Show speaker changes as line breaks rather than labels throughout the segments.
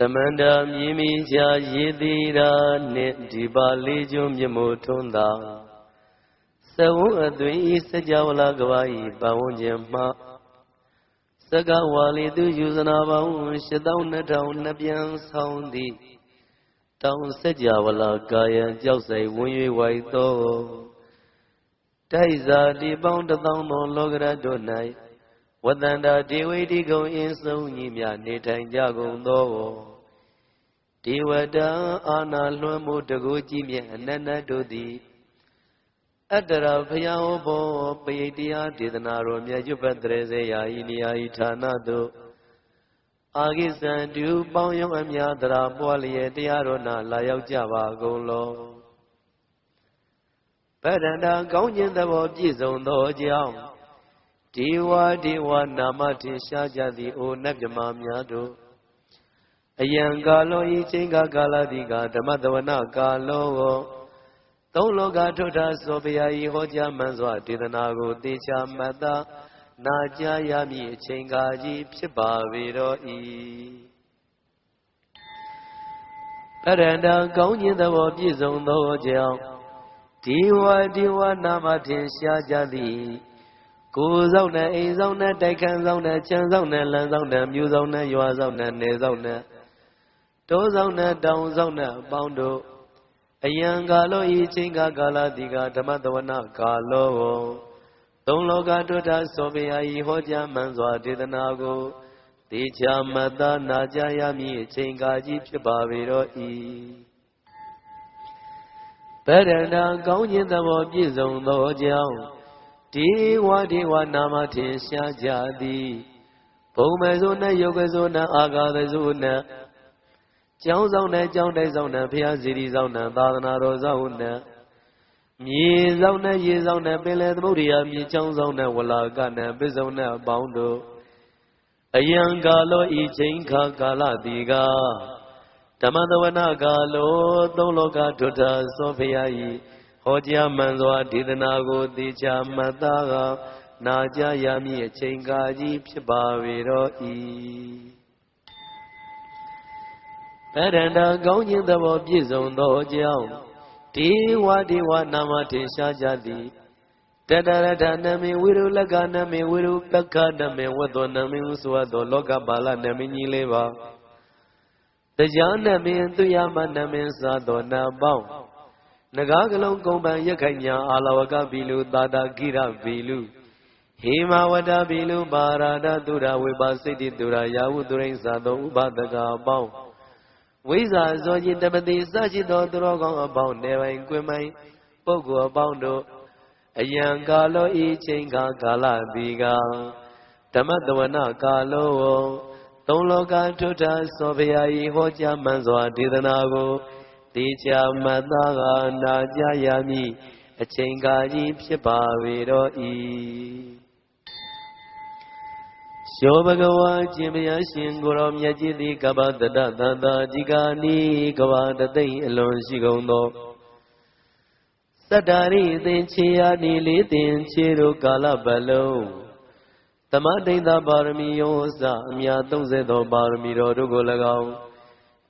သမန္တာမြည်မိချာရေသေးရာနှင့်ဒီပါလေးကျွန်းမြမို့ထွန်းသာသဝုအသွင်ဤစကြဝဠာကဘာဤပဝန်းကျင်မှစကဝါလီသူယူဇနာပေါင်း8200နှစ်ပြန်ဆောင်သည်တောင်စကြဝဠာကာယံကြောက်ဆိုင်ဝန်း၍ဝိုက်သောတိုက်စာတိပေါင်းတစ်သောင်းသောလောကရတ်တို့၌ ဝတ္တန္တာဒေဝိတိကုံအင်းဆုံးညီမြနေထိုင်ကြကုန်သောဒေဝတာအာနာလွှမ်းမိုးတကူကြီးမြတ်အနန္တတို့သည်အတ္တရာဖျားဟောဘောပယိတရားဒေသနာတော်မြတ်ကျွတ်တရေစေယာဤနေရာဤဌာနသို့အာဂိစံတူပေါင်းယုံအများတရာပွားလျက်တရားတော်နာလာရောက်ကြပါကုန်လောဗဒန္တာကောင်းခြင်းသဘောပြည့်စုံသောကြောင့် ဒီဝါဒီဝါနာမထင်ရှားကြသည်အိုနတ်မြမများတို့အယံကာလောဤချိန်ကကာလတိကဓမ္မတဝနာကာလောကိုသုံးလောကထုထာသောဘုရားဤဟောကြားမှန်စွာဒေသနာကိုသေချာမှတ်သားနာကြားရမည်အချိန်ကာကြီးဖြစ်ပါပေတော်၏အရန္တကောင်းခြင်းသဘောပြည့်စုံသောကြောင့်ဒီဝဒီဝနာမထင်ရှားကြသည် ကိုယ်ဆောင်နဲ့အိမ်ဆောင်နဲ့တိုက်ခန်းဆောင်နဲ့ခြံဆောင်နဲ့လမ်းဆောင်နဲ့မြို့ဆောင်နဲ့ရွာဆောင်နဲ့နယ်ဆောင်နဲ့တောဆောင်နဲ့တောင်ဆောင်နဲ့အပေါင်းတို့အယံကာလောဤချိန်ကကာလတိကဓမ္မတဝနာကာလောသုံးလောကတုထသောဘုရားဤဟောကြားမှန်စွာဒေသနာကိုတေချာမတ္တနာကြရမည်အချိန်ကာကြီးဖြစ်ပါပေတော့ဤဗရဏကောင်းခြင်းသဘောပြည့်စုံသောကြောင့် ဒီဝဒီဝနာမထင်ရှားကြသည်ဘုံမေဇုနဲ့ယုတ်ကဇုနဲ့အာဂါသဇုနဲ့ကျောင်းဆောင်နဲ့ကျောင်းတိုက်ဆောင်နဲ့ဘုရားစီရီဆောင်နဲ့သာသနာတော်ဆောင်နဲ့မြေဆောင်နဲ့ရေဆောင်နဲ့ပင်လယ်သမုဒ္ဒရာမြေချောင်းဆောင်နဲ့ဝလာကနဲ့ပစ္စုံနဲ့အပေါင်းတို့အယံကာလောဤချိန်ခါကာလတိကဓမ္မသဝနာကာလောသုံးလောကထွတ်တာသောဖရာဤ ဟောကြားမှန်စွာဒေသနာကိုသေချာမှတ်သားကနာကြားရမည်အချိန်ကာကြီးဖြစ်ပါပေတော့၏ဗရန္တာကောင်းခြင်းသဘောပြည့်စုံသောကြောင့်ဒေဝဒေဝနာမထင်ရှားကြသည်တတရထနမေဝိရုလကနမေဝိရုပက္ခနမေဝတ္တောနမေဟုဆိုသောလောကပါဠနမေကြီးလေးပါတရားနမေသူယမနမေသာသောနာပေါင်း နဂါကလုံးကုံပံရက်ခိုင်ညာအာလဝကဘီလူသာတာကိရဘီလူဟေမဝတ္တဘီလူပါရာဒသူရဝေပါစိတ်တိသူရယာဝုသူရိစ္ဆာသောဥပဒကပေါင်းဝိဇ္ဇာဇောจิตတပတိစရှိသောသူတော်ကောင်းအပေါင်းနေပိုင်ကွင်ပိုင်ပုဂ္ဂိုလ်အပေါင်းတို့အယံကာလောဤချိန်ခါကာလတိကဓမ္မတဝနာကာလောသုံးလောကထုထသောဘုရားဤဟောကြားမှန်စွာဒေသနာကို တေချာမတ်သားကနာကြရမည်အချိန်ကာကြီးဖြစ်ပါပေတော့၏ယောဘဂဝါရှင်ဘုရားရှင်ကိုရောမြတ်ကြီးသည်ကပ္ပတတသန္တာဒီကာနီကဘာတသိမ့်အလွန်ရှိကုန်သောစတ္တာရိသင်ချေယာနီလေးသင်ချေတို့ကာလပတ်လုံးသမတိန်သာပါရမီယောစအမြာ30သောပါရမီတော်တို့ကို၎င်း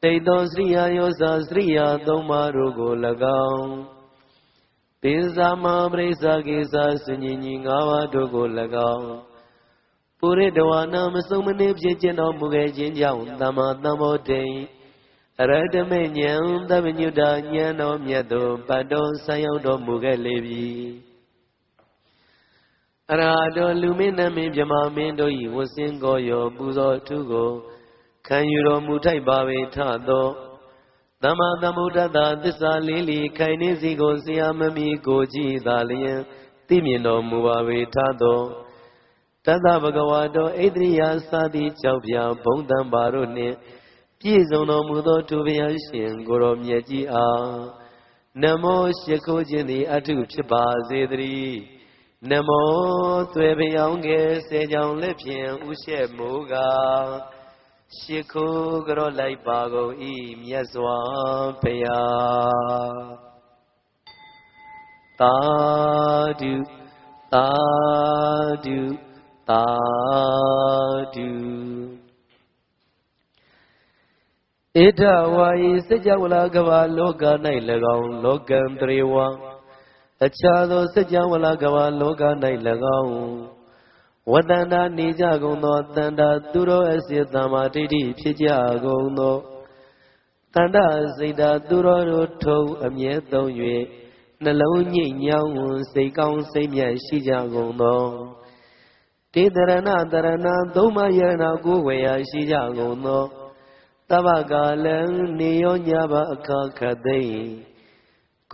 တိတ်သောစရိယာယောစစရိယာသုံးပါးတို့ကို၎င်းပိဇာမပရိစ္ဆာကိစ္စစဉ္ညီ၅ပါးတို့ကို၎င်းပုရိတဝါနာမဆုံးမနည်းဖြစ်ခြင်းတော်မူခဲ့ခြင်းကြောင့်သမ္မာသမ္ဗောဓိအရတမေဉဏ်သဗ္ဗညုတာဉာဏ်တော်မြတ်သောပတ်တော်ဆံရောက်တော်မူခဲ့လေပြီအရာတော်လူမင်းနမင်းမြမမင်းတို့၏ဝဆင်းကိုရောပူဇော်ထုကို ခံယူတော်မူထိုက်ပါပေထသောသမ္မာသမ္ဗုဒ္ဓတာသစ္စာလေးလီခိုင်နေစီကိုဆရာမမီကိုကြည်သာလျင်သိမြင်တော်မူပါပေထသောတသဗကဝါတော်ဣတရိယာသာတိကြောက်ပြဘုံတံပါတို့နှင့်ပြည့်စုံတော်မူသောသူဘုရားရှင်ကိုရောမြတ်ကြီးအားနမောရှိခိုးခြင်းသည်အထုဖြစ်ပါစေတည်းနမောသွေဖျောင်းငယ်စေကြောင်လက်ဖြင့်ဥရှက်မူကား ရှိခိုးကြောလိုက်ပါကုန်ဤမြတ်စွာဘုရားသာဓုသာဓုသာဓုဧထဝါဤစัจ java လာကဘာလောက၌၎င်းလောကံတရေဝအခြားသောစัจ java လာကဘာလောက၌၎င်း ဝတ္တန္တာနေကြကုန်သောတန္တာသူတော်အစစ်သမ္မာဒိဋ္ဌိဖြစ်ကြကုန်သောတန္တာစိတ်တာသူတော်တို့ထုံအမြဲသုံး၍နှလုံးညိတ်ညောင်းစိတ်ကောင်းစိတ်မြတ်ရှိကြကုန်သောတေတရဏတရဏသုံးမယရဏကိုဝေယရှိကြကုန်သောတဗ္ဗကာလံနေယောညဘအခါခသိ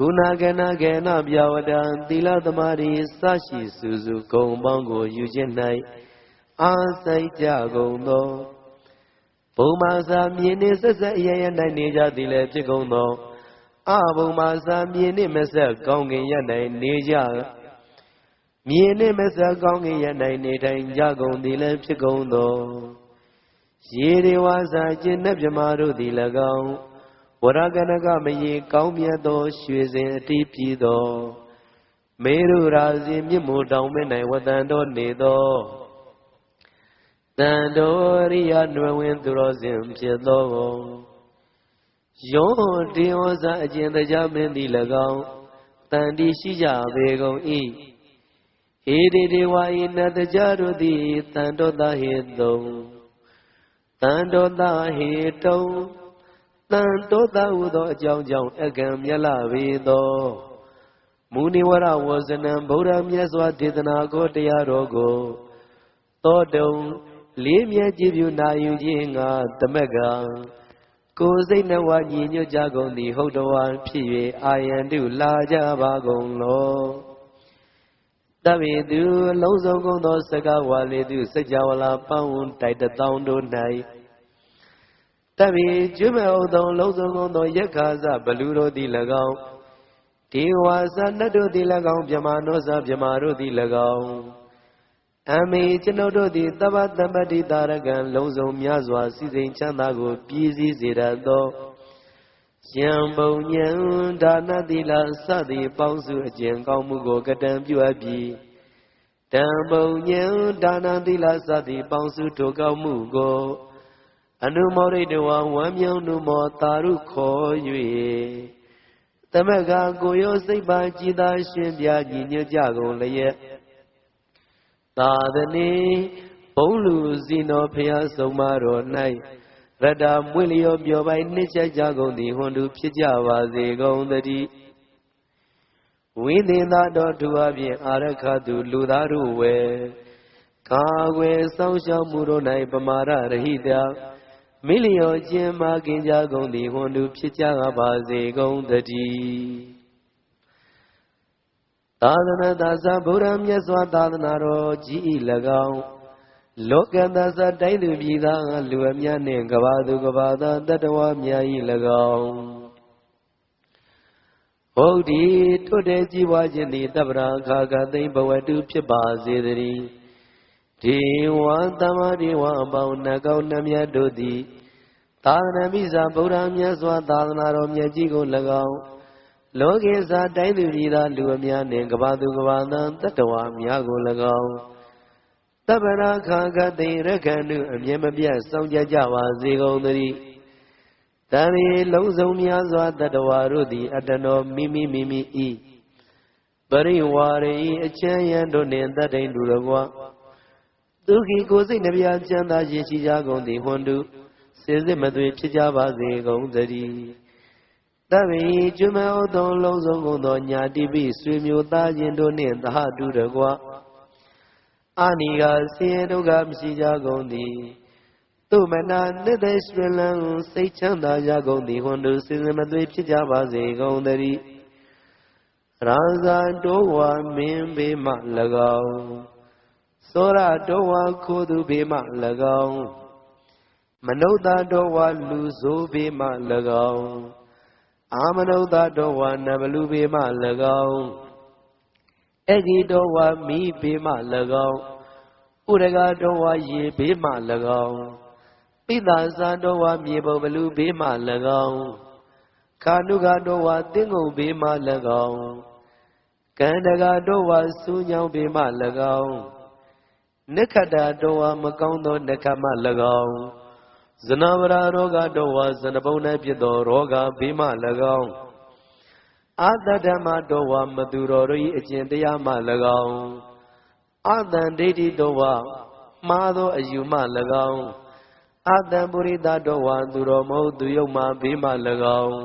ကုဏကနာကေနပြဝတံသီလသမารိစရှိစုစုကုံပေါင်းကိုယူခြင်း၌အာစိုက်ကြကုန်သောဘုံမာစာမြင်နေဆက်ဆက်အရရ၌နေကြသည်လည်းဖြစ်ကုန်သောအဘုံမာစာမြင်နေမဆက်ကောင်းကင်ရ၌နေကြမြင်နေမဆက်ကောင်းကင်ရ၌နေထိုင်ကြကုန်သည်လည်းဖြစ်ကုန်သောရေဒီဝါစာကျင့်တဲ့မြမာတို့သည်၎င်း ဝရကနကမရေကောင်းမြတ်သော ရွှေစင်အတိပြည်သောမေရုရာဇီမြင့်မို့တောင်မဲ့၌ဝတန်တော်နေသောတန်တော်ရိယနွယ်ဝင်သူတော်စင်ဖြစ်သောယောတေဝဇအကျင့်တရားမင်းသည်၎င်းတန်တီရှိကြပေကုန်၏ဧဒီဒေဝဤနတကြတို့သည်တန်တော်သာဟေတုံတန်တော်သာဟေတုံ တန်တောတဟုသောအကြောင်းကြောင့်အကံမြတ်လာပေသောမူနိဝရဝဇနံဗုဒ္ဓမြတ်စွာဒေသနာကိုတရားတော်ကိုသောတုံလေးမြဲကြည်ပြုနာယူခြင်းငါတမက်ကကိုယ်စိတ်နှဝညီညွတ်ကြကုန်သည်ဟုတ်တော်ဖြစ်၍အာယံတုလာကြပါကုန်လောတဗေသူလုံးစုံကုန်သောစကားဝါလေသူစัจ java လာပန်းဝန်တိုက်တထောင်တို့၌ တဗေကျွမေဥသောလုံးစုံကုန်သောယက္ခာစဘလူတို့သည်၎င်းဒေဝါစနတ်တို့သည်၎င်းမြမနောစမြမတို့သည်၎င်းအမေကျွန်ုပ်တို့သည်တပ္ပတမ္ပတိတာရကံလုံးစုံများစွာစီစဉ်ချမ်းသာကို ပြည့်စည်စေတတ်သောယံပုံညံဒါနတိလစသည်ပေါင်းစုအကျင့်ကောင်းမှုကို ကတံပြုအပ်ပြီးတံပုံညံဒါနတိလစသည်ပေါင်းစုထိုကောင်းမှုကို အနုမောရိတဝဝမ်းမြောင်းနုမောတာရုခေါ်၍သမက္ကကိုရောစိတ်ပါကြည်သာရှင်ပြညီညွတ်ကြကုန်လျက်သာသနေဘုံလူစီနောဖျားဆုံးမတော်၌ရတ္တမွေလျောပြောပိုင်နှိမ့်ချက်ကြကုန်သည်ဟွန်တူဖြစ်ကြပါစေကုန်သတည်းဝိသင်သာတော်သူအပြင်အာရခသူလူသားတို့ဝယ်ကာကွယ်စောင့်ရှောက်မှုတို့၌ပမာရရဟိတ မိလျောကျင်းမာကင်ကြကုန်သည်ဟွန်တူဖြစ်ကြပါစေကုန်တည်းသာသနာသာသဗုဒ္ဓမြတ်စွာသာသနာတော်ကြီးဤ၎င်းလောကသသတိုင်းသူပြည်သားလူအများနှင့်ကဘာသူကဘာသာတတဝများဤ၎င်းဟုတ်ဒီထွတ်တဲ့ကြီးပွားခြင်းသည်တပ္ပရာခါကသိမ့်ဘဝတုဖြစ်ပါစေတည်း ဒေဝတမဒေဝအပေါင်းနှကောင်းနှမြတ်တို့သည်သာသနာမိစာဗုဒ္ဓမြတ်စွာသာသနာတော်မြတ်ကြီးကို၎င်းလောကေစာတိုင်းသူပြည်သားလူအများနှင့်ကဘာသူကဘာသံတတ္တဝါများကို၎င်းတပ္ပရာခါကတိရခန္တုအမြဲမပြတ်စောင့်ကြကြပါစေကုန်သတည်းတံရီလုံးစုံများစွာတတ္တဝါတို့သည်အတ္တနောမိမိမိမိဤပရိဝါရေအချမ်းရန်တို့နှင့်တတ်တိန်တူတော်ကွာ ဒုက္ခိကိုစိတ်နှပြချမ်းသာခြင်းရှိကြကုန်သည်ဟွန်တုစေစစ်မသွေဖြစ်ကြပါစေကုန်သတည်းတဗေကျွမဩသောလုံးစုံကုန်သောညာတိပိဆွေမျိုးသားချင်းတို့နှင့်သဟတုတကွာအာနိကဆင်းရဲဒုက္ခမရှိကြကုန်သည်သူမနာနှစ်သက်ရှင်လန်းစိတ်ချမ်းသာကြကုန်သည်ဟွန်တုစေစစ်မသွေဖြစ်ကြပါစေကုန်သတည်းရာဇာတောဝါမင်းဘေးမှ၎င်း သောရတောဝါခိုးသူဘေးမှ၎င်းမနုဿတောဝါလူဆိုးဘေးမှ၎င်းအာမနုဿတောဝါနဘလူဘေးမှ၎င်းအဂိတောဝါမိဘေးမှ၎င်းဥရဂတောဝါရေဘေးမှ၎င်းပိဿာဇာတောဝါမြေပုံဘလူဘေးမှ၎င်းခာနုကတောဝါတင်းငုံဘေးမှ၎င်းကန္တကတောဝါစူးညောင်းဘေးမှ၎င်း နိခတတောဝါမကောင်းသောနခမ၎င်းဇနဝရရောဂတောဝဇနပုံ၌ဖြစ်သောရောဂဘေးမှ၎င်းအာတဓမ္မတောဝမသူတော်တို့၏အကျင့်တရားမှ၎င်းအာတန်ဒိဋ္ဌိတောဝမှားသောအယူမှ၎င်းအာတံပုရိသတောဝသူတော်မဟုတ်သူယုတ်မှဘေးမှ၎င်း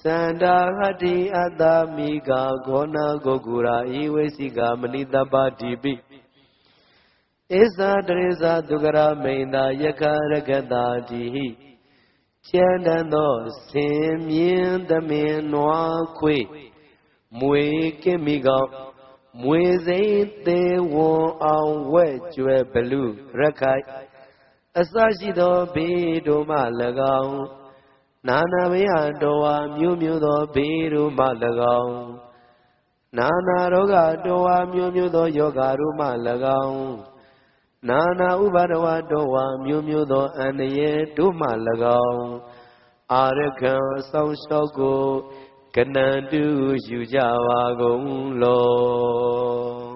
စန္ဒာဟတိအတ္တမိကဂောနာဂုဂုရာဤဝိသိကမဏိတပတိပိ ဣဇာတရိဇာဒုက္ခရမိန်သာယခရကတာတိဟိကျန်တန်သောဆင်မြင်းသမင်နွားခွေမွေကင်းမိကောမွေစိမ့်သေးဝွန်အောင်ဝဲ့ကျွဲဘလူရခိုင်အစရှိသောဘေးတို့မှ၎င်းနာနာဘေးအတော်ဝါမျိုးမျိုးသောဘေးတို့မှ၎င်းနာနာရောဂတော်ဝါမျိုးမျိုးသောယောဂါတို့မှ၎င်း နာနာဥပါဒဝတော်ဝါမျိုးမျိုးသောအန္တရာယ်တို့မှ၎င်းအာရခံဆောင်းလျှောက်ကိုကနန်တူယူကြပါကုန်လော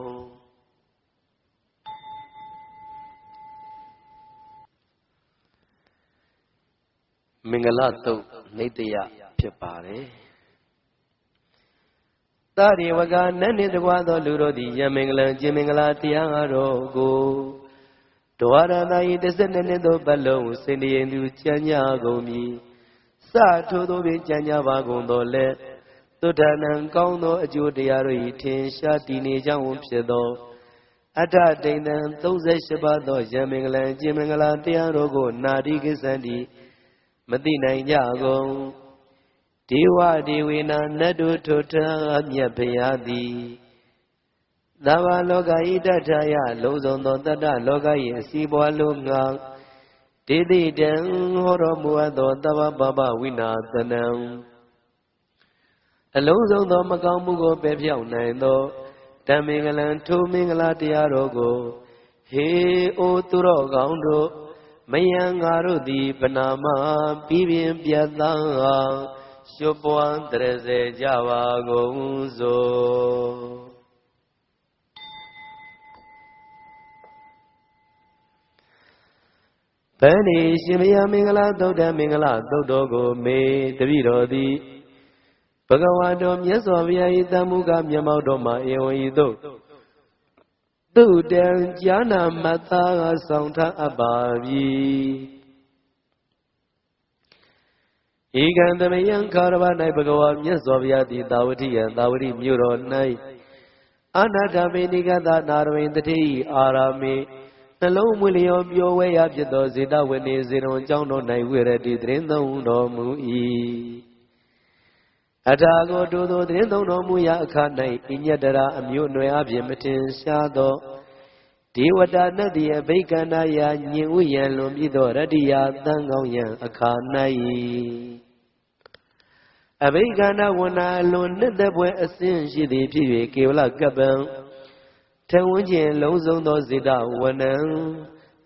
မင်္ဂလတုတ်နေတယဖြစ်ပါတယ်သရိဝကနတ်နှင့်တကွာသောလူတို့သည်ယမင်္ဂလံကျင်မင်္ဂလာတရားတော်ကို ဒဝရဏဤတစ်ဆက်နှစ်သို့ပတ်လုံးစင်တရင်သူကြံ့ညာကုန်မည်စထိုးသောပင်ကြံ့ညာပါကုန်သောလက်သုဒ္ဓနံကောင်းသောအကျိုးတရားတို့၏ထင်ရှားတည်နေကြောင်းဖြစ်သောအတ္တဒိဋ္ဌံ38ပါးသောယမင်္ဂလံကျင်မင်္ဂလာတရားတော်ကို နာတိကိသန္တိမသိနိုင်ကြကုန်ဒေဝဒေဝေနနတ်တို့ထိုထမြတ်ဖရာသည် သဗ္ဗလောကဤတထယလုံးစုံသောတတ္တလောက၏အစီပွားလုံးငါဒေတိတံဟောတော်မူအပ်သောသဗ္ဗပပဝိနာသနံအလုံးစုံသောမကောင်းမှုကိုပယ်ပြောက်နိုင်သောတမင်္ဂလံထိုမင်္ဂလာတရားတော်ကိုဟေအိုသူတော်ကောင်းတို့မယံငါတို့သည်ပနာမပြီးပြင်းပြတ်သားရွှပွားတရစေကြပါကုန်စို့ ဗန္ဒီရှင်မယမင်္ဂလာသုတ်တမင်္ဂလာသုတ်တော်ကိုမေတပိတော်သည်ဘဂဝါတော်မြတ်စွာဘုရား၏တမှုကမျက်မှောက်တော်မှာဧဝံဤသို့သူတံကြာနာမတ်သားကဆောင်ထအပ်ပါပြီဧကံသမယံခါရဝ၌ဘဂဝါမြတ်စွာဘုရားသည်တာဝတိယံတာဝတိမြို့တော်၌အနာထမေနိကသနာရဝိတတိအာရာမေ နှလုံးမွေလျော်ပျော်ဝဲရဖြစ်သောဇေတဝနေဇေရုံအကြောင်းတော်၌ဝိရတိသရင်သုံးတော်မူ၏အထာကိုတူသူသတင်းသုံးတော်မူရာအခါ၌ဣညတရာအမျိုးအနွယ်အပြင်မတင်ရှားသောဒေဝတာနတ်တိအဘိကန္နာယညင်ဥယံလွန်ပြီးသောရတ္တိယသံကောင်းယံအခါ၌အဘိကန္နာဝနာလွန်နှစ်သက်ပွဲအစဉ်ရှိသည်ဖြစ်၍ကေဝလကပ္ပံ ထဝန်းကျင်လုံးစုံသောဇေတဝနံ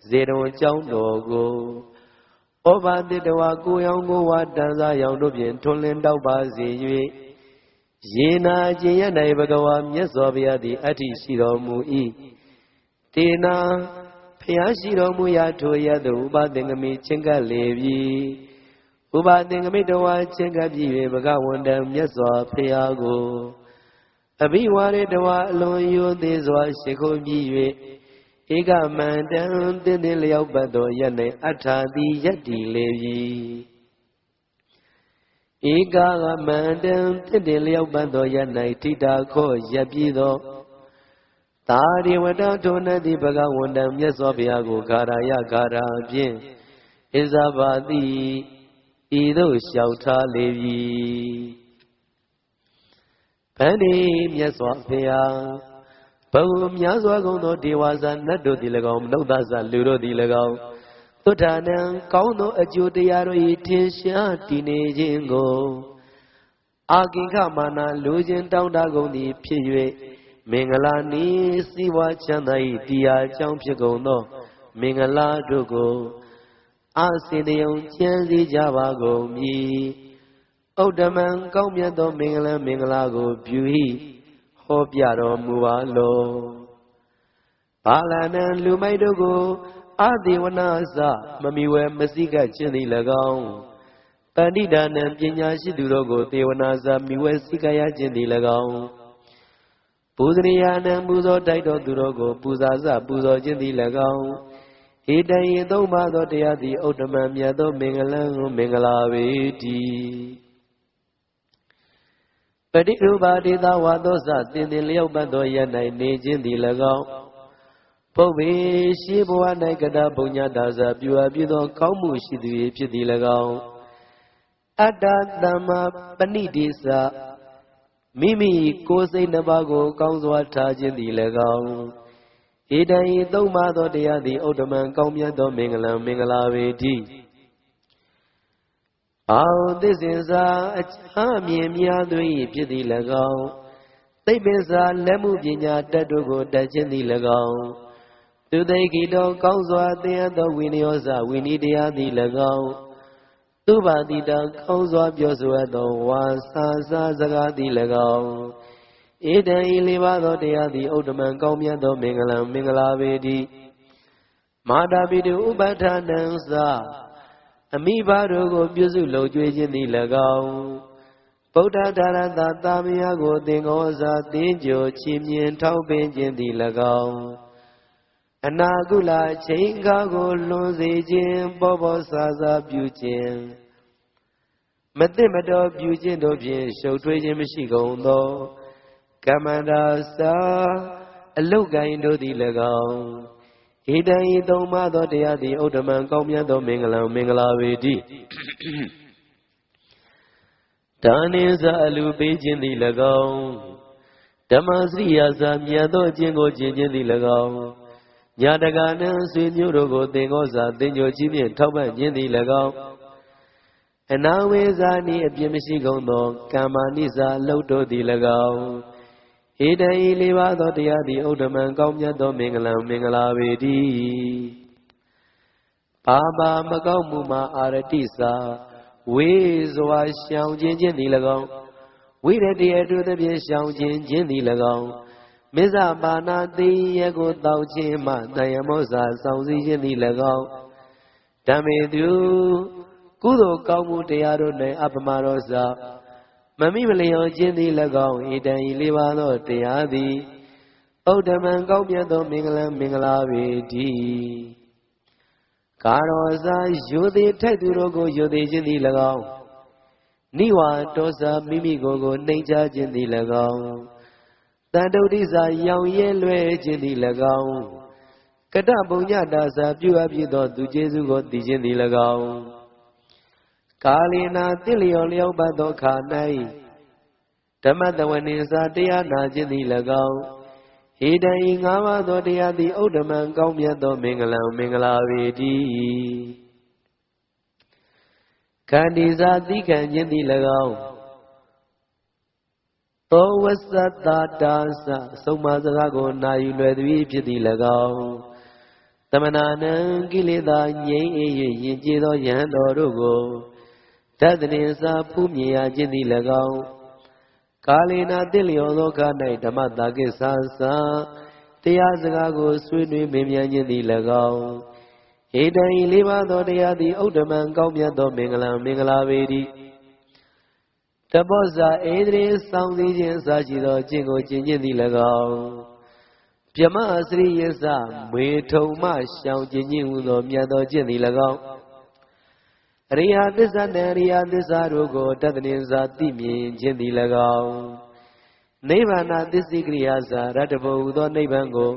ဇေတဝန်ကျောင်းတော်ကိုဩဘာတိတဝါကိုရောင်ကိုဝါတန်စားရောင်တို့ဖြင့်ထွန်းလင်းတောက်ပါစေ၍ယေနာကျင်ရ၌ဘဂဝါမြတ်စွာဘုရားသည်အဋ္ဌိရှိတော်မူ၏တေနာဖျားရှိတော်မူရာထိုရသောဥပသင်္ကမိချင်းကပ်လေပြီဥပသင်္ကမိတဝါချင်းကပ်ပြီ၍ဘဂဝန္တမြတ်စွာဘုရားကို အဘိဝါရေတဝါအလွန်ယိုသေးစွာရှိခိုးပြီး၍ဧကမန္တံတင်းတင်းလျောက်ပတ်သောယနေ့အထာတိယတ္တိလေပြီဧကမန္တံတင်းတင်းလျောက်ပတ်သောယ၌ထိတာခောရပ်ပြီးသောသာရိဝတ္တထုံနတိဘဂဝန္တံမြတ်စွာဘုရားကိုဂါရယဂါရာဖြင့်ဣဇဘာတိဤသို့လျှောက်ထားလေပြီ ဗန္ဒီမြတ်စွာဘုရားဘဝများစွာကုန်သောဒေဝဇာနတ်တို့သည်၎င်းမနုဿဇာလူတို့သည်၎င်းသုထာနံကောင်းသောအကျိုးတရားတို့၏ထင်ရှားတည်နေခြင်းကိုအာကိခမာနာလူချင်းတောင်းတကုန်သည်ဖြစ်၍မင်္ဂလာနီးစီဝါချမ်းသာ၏တရားကြောင့်ဖြစ်ကုန်သောမင်္ဂလာတို့ကိုအာစင်တယုံကျမ်းစည်းကြပါကုန်မည် ဥဒ္ဓမံကောင်းမြတ်သောမင်္ဂလာမင်္ဂလာကိုပြု၏ဟောပြတော်မူပါလောဘာလနံလူမိုက်တို့ကိုအာဒေဝနာစမမီဝဲမစိကခြင်းသည်၎င်းတဏိဒါနံပညာရှိသူတို့ကိုသေဝနာစမိဝဲစိကရခြင်းသည်၎င်းပူဇရိယာနံပူဇော်တိုက်တော်သူတို့ကို ပူဇာစပူဇော်ခြင်းသည်၎င်းဣတယေသုံးပါသောတရားသည်ဥတ္တမမြတ်သောမင်္ဂလံမင်္ဂလာပေတည်း ပฏิရူပါဒေသဝါသောစတင်တင်လျောက်ပတ်သောရ၌နေခြင်းသည်၎င်းပုဗ္ဗေရှိဘဝ၌ကတဘုံညတာဇာပြုအပ်ပြီးသော ကောင်းမှုရှိသူဖြစ်သည်၎င်းအတ္တသမ္မာပဏိတိသမိမိကိုယ်စိတ်နှစ်ပါးကို ကောင်းစွာထားခြင်းသည်၎င်းဣတံဤသုံးပါးသောတရားသည်ဥဒ္ဓမံကောင်းမြတ်သောမင်္ဂလံမင်္ဂလာပေတည်း အောင်သစ္စေစာအချမ်းမြင်များသွေးဖြစ်သည်၎င်းသိပ္ပဇာလက်မှုပညာတတ်တို့ကိုတတ်ခြင်းသည်၎င်းသူသိခိတောကောင်းစွာသင်ရသောဝိနည်းဇဝိနည်းတရားသည်၎င်းသူပါတိတကောင်းစွာပြောဆိုသောဝါစာစာစကားသည်၎င်းဧတံဤလေးပါးသောတရားသည်ဥဒ္ဓမံကောင်းမြတ်သောမင်္ဂလံမင်္ဂလာပေတိမာတာပိတုဥပဋ္ဌာနံသ အမိဘတို့ကို ပြုစုလုံကျွေးခြင်းသည်၎င်းဗုဒ္ဓဒါရတသာမယကိုသင်္ကောစာသင်္ကြိုချီးမြှင့်ထောက်ပင်ခြင်းသည်၎င်းအနာကုလချိန်ခါကိုလွန်စေခြင်းပေါ်ပေါ်ဆာဆာပြုခြင်းမသိမတော်ပြုခြင်းတို့ဖြင့်ရှုပ်ထွေးခြင်းမရှိကုန်သောကမ္မန္တာစာအလုတ်ကိုင်းတို့သည်၎င်း ဣတံဤသုံးပါးသောတရားသည်ဥဒ္ဓမံကောင်းမြတ်သောမင်္ဂလံမင်္ဂလာဝေတိဒါနိဇအလူပေးခြင်းသည်၎င်းဓမ္မစရိယာစာမြတ်သောအကျင့်ကိုကျင့်ခြင်းသည်၎င်းညာတကာနှင့်ဆွေမျိုးတို့ကိုသင်္ကောစာသင်ညိုကြီးဖြင့်ထောက်ပံ့ခြင်းသည်၎င်းအနာဝေဇာနိအပြစ်မရှိကုန်သောကမ္မာနိစာလှုပ်တို့သည်၎င်း ဣတံဤလေးပါးသောတရားသည်ဥဒ္ဓမံကောင်းမြတ်သောမင်္ဂလံမင်္ဂလာပေတည်းပါပါမကောက်မှုမှာအာရတိစာဝေစွာရှောင်ခြင်းခြင်းသည်၎င်းဝိရတိအတုသဖြင့်ရှောင်ခြင်းခြင်းသည်၎င်းမစ္ဆပါဏသိရကိုတောက်ခြင်းမှတယမောဇာဆောင်စည်းခြင်းသည်၎င်းဓမ္မေတုကုသိုလ်ကောင်းမှုတရားတို့၌အပမရောဇာ မမိမလျော်ခြင်းသည်၎င်းဣတံဤလေးပါးသောတရားသည်ဩဒမံကောင်းမြတ်သောမင်္ဂလံမင်္ဂလာပေတည်းကာရောဇာယိုသေးထိုက်သူတို့ကိုယိုသေးခြင်းသည်၎င်းနိဝါတောဇာမိမိကိုယ်ကိုနှိမ်ချခြင်းသည်၎င်းတန်တုဒ္ဓိစာရောင်ရဲလွဲခြင်းသည်၎င်းကတပုံညတာစာပြုအပ်ဖြစ်သောသူကျေးဇူးကိုတည်ခြင်းသည်၎င်း ကာလေနာတိလျော်လျောက်ပတ်သောခါ၌ဓမ္မတဝနိစာတရားနာခြင်းသည်၎င်းဟေတံဤငါးပါးသောတရားသည်ဥဒ္ဓမံကောင်းမြတ်သောမင်္ဂလံမင်္ဂလာပေတည်းခန္ဒီစာသိခံခြင်းသည်၎င်းသောဝသတ္တာတာသဆုံးမစကားကိုနာယူလွယ်သည်ဖြစ်သည်၎င်းတမနာနံကိလေသာငြိမ်းအေး၍ယဉ်ကျေးသောယဟန်တော်တို့ကို တသနေစာဖူးမြင်ရခြင်းသည်၎င်းကာလေနာတင့်လျော်သောခါ၌ဓမ္မတာကိသသာတရားစကားကိုဆွေးနွေးမင်းမြန်ခြင်းသည်၎င်းဧတံဤလေးပါးသောတရားသည်ဥဒ္ဓမံကောင်းမြတ်သောမင်္ဂလံမင်္ဂလာပေတည်းတပောဇာဧဒရေစောင့်စည်းခြင်းအစရှိသောအကျင့်ကိုကျင့်ခြင်းသည်၎င်းပြမအစရိယစမေထုံမရှောင်ကျင့်ခြင်းဟူသောမြတ်သောကျင့်သည်၎င်း အရိယာသစ္စာနဲ့အရိယာသစ္စာတို့ကိုတတ္တနိစာသိမြင်ခြင်းသည်၎င်းနိဗ္ဗာန်သစ္စိကရိယာစာရတ္တဘုဟူသောနိဗ္ဗာန်ကို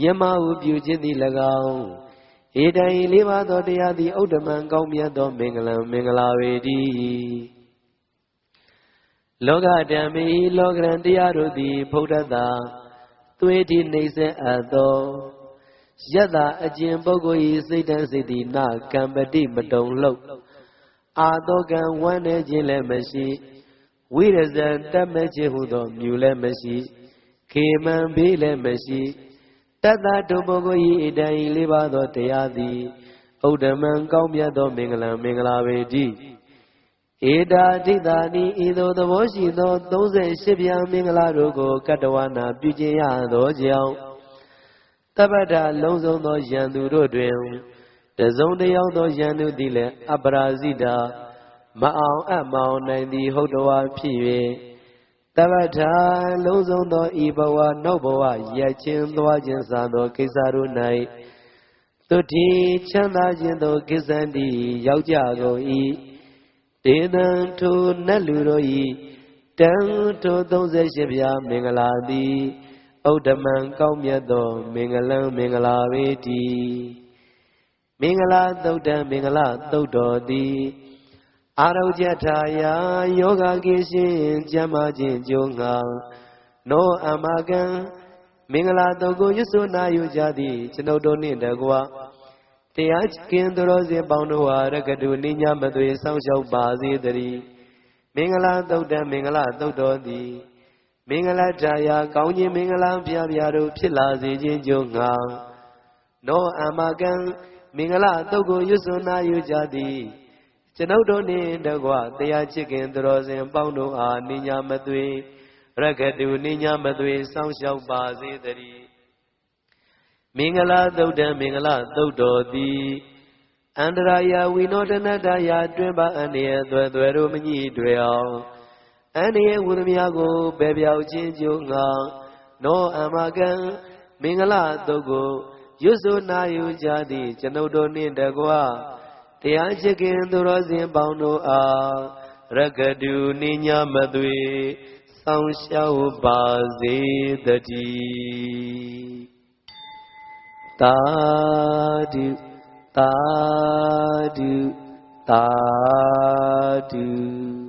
မျက်မှောက်ပြုခြင်းသည်၎င်းဧတံဤလေးပါးသောတရားသည်ဥဒ္ဓမံကောင်းမြတ်သောမင်္ဂလံမင်္ဂလာဝေတည်းလောကဓမ္မေလောကရန်တရားတို့သည် ဗုဒ္ဓတာသွေးတိနှိမ့်ဆက်အပ်သောယတ္တအကျင်ပုဂ္ဂိုလ်၏စိတ်တန်းစိတ်တိနကံပတိမတုံလှုပ် အာတောကံဝမ်းနေခြင်းလည်းမရှိဝိရဇံတတ်မဲ့ခြင်းဟုသောမြူလည်းမရှိခေမံဘေးလည်းမရှိတတ္တဒုပုဂ္ဂိုလ်၏အတန်ဤလေးပါးသောတရားသည်ဥဒ္ဓမံကောင်းမြတ်သောမင်္ဂလံမင်္ဂလာပေတည်းဧတာဒိတာနိဤသို့သဘောရှိသော38ပြားမင်္ဂလာတို့ကိုကတ္တဝနာပြုခြင်းရသောကြောင့်တပ္ပဒလုံးစုံသောယံသူတို့တွင် တစုံတယောက်သောယံသူသည်လည်းအပရာဇိတာမအောင်အမောင်နိုင်သည်ဟုတ်တော်ဖြစ်၍တပ္ပဒလုံးစုံသောဤဘဝနောက်ဘဝရက်ချင်းသွားခြင်းစသောကိစ္စတို့၌သူတိချမ်းသာခြင်းသောကိစ္စန်သည်ရောက်ကြကုန်၏ဒေသံထိုနတ်လူတို့၏တန်ထို38ပြားမင်္ဂလာသည်ဥဒ္ဓမံကောင်းမြတ်သော မင်္ဂလံမင်္ဂလာပေတည်း မင်္ဂလာသုတ်တံမင်္ဂလာသုတ်တော်သည်အာရုကြထာယာယောဂကိရှင်ကျမ်းမာခြင်းကြုံငါနောအမကံမင်္ဂလာတုတ်ကိုရွစွနာယူကြသည်ကျွန်ုပ်တို့နှင့်တကွာတရားကင်းသူတော်စင်ပေါင်းတို့ဟာရကတုနိညာမသွေစောင့်ရှောက်ပါစေတည်းမင်္ဂလာတုတ်တံမင်္ဂလာတုတ်တော်သည်မင်္ဂလာတရားကောင်းခြင်းမင်္ဂလာပြပြတို့ဖြစ်လာစေခြင်းကြောင့်ငါနောအမကံ မင်္ဂလာတုတ်ကိုရွစွနာယူကြသည်ကျွန်ုပ်တို့နှင့်တကွတရားချစ်ခင်သူတော်စင်ပေါင်းတို့အားနိညာမသွေရကတုနိညာမသွေစောင့်ရှောက်ပါစေတည်းမင်္ဂလာသုတ်တံမင်္ဂလာသုတ်တော်သည်အန္တရာယဝိနောဒနတယာတွင်ပါအန္တရာယ်သွဲသွဲတို့မညှိတွေအောင်အန္တရာယ်ဝုဒမြကိုပယ်ပြောက်ခြင်းကြုံငါနောအမကံမင်္ဂလာသုတ်ကို ရွတ်ဆိုနာယူကြသည်ကျွန်ုပ်တို့နှင့်တကွတရားချစ်ခင်သူတော်စင်ပေါင်းတို့အားရကတုနိညာမသွေစောင့်ရှောက်ပါစေတည်းသာဓုသာဓုသာဓု